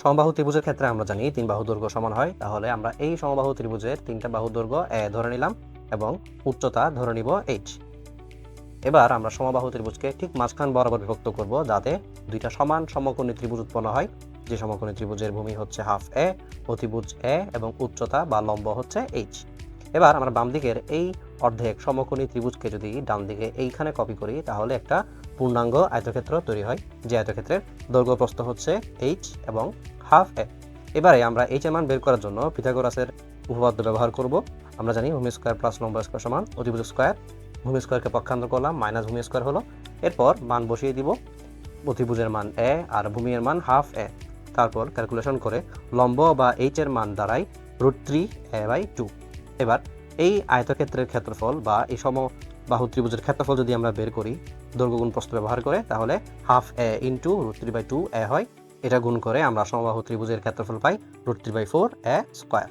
সমবাহু ত্রিভুজের ক্ষেত্রে আমরা জানি তিন বাহু দৈর্ঘ্য সমান হয়, তাহলে আমরা এই সমবাহু ত্রিভুজের তিনটা বাহু দৈর্ঘ্য এ ধরে নিলাম এবং উচ্চতা ধরে নিব এইচ এবার আমরা সমবাহু ত্রিভুজকে ঠিক মাঝখান বরাবর বিভক্ত করব যাতে দুইটা সমান সমকোণী ত্রিভুজ উৎপন্ন হয়। যে সমকোণী ত্রিভুজের ভূমি হচ্ছে হাফ এ অতিভুজ এ এবং উচ্চতা বা লম্ব হচ্ছে এইচ এবার আমরা বাম দিকের এই অর্ধেক সমকোণী ত্রিভুজকে যদি ডান দিকে এইখানে কপি করি, তাহলে একটা পূর্ণাঙ্গ আয়তক্ষেত্র তৈরি হয়, যে আয়তক্ষেত্রের দৈর্ঘ্য প্রস্থ হচ্ছে এইচ এবং হাফ এ এবারে আমরা এইচ এর মান বের করার জন্য পিথাগোরাসের উপপাদ্য ব্যবহার করব। আমরা জানি ভূমি স্কোয়ার প্লাস লম্ব স্কোয়ার সমান অতিভুজ স্কোয়ার ভূমি স্কোয়ারকে পক্ষান্তর করলাম মাইনাস ভূমি স্কোয়ার হলো। এরপর মান বসিয়ে দিব, অতিভুজের মান এ আর ভূমির মান হাফ এ তারপর ক্যালকুলেশন করে লম্ব বা এইচ এর মান দাঁড়ায় root three A by two এবার এই আয়তক্ষেত্রের ক্ষেত্রফল বা এই সম বাহু ত্রিভুজের ক্ষেত্রফল যদি আমরা বের করি, দৈর্ঘ্যগুণ প্রস্থ ব্যবহার করে, তাহলে half A into root three by two A হয়। এটা গুণ করে আমরা সমবাহু ত্রিভুজের ক্ষেত্রফল পাই root three by four A square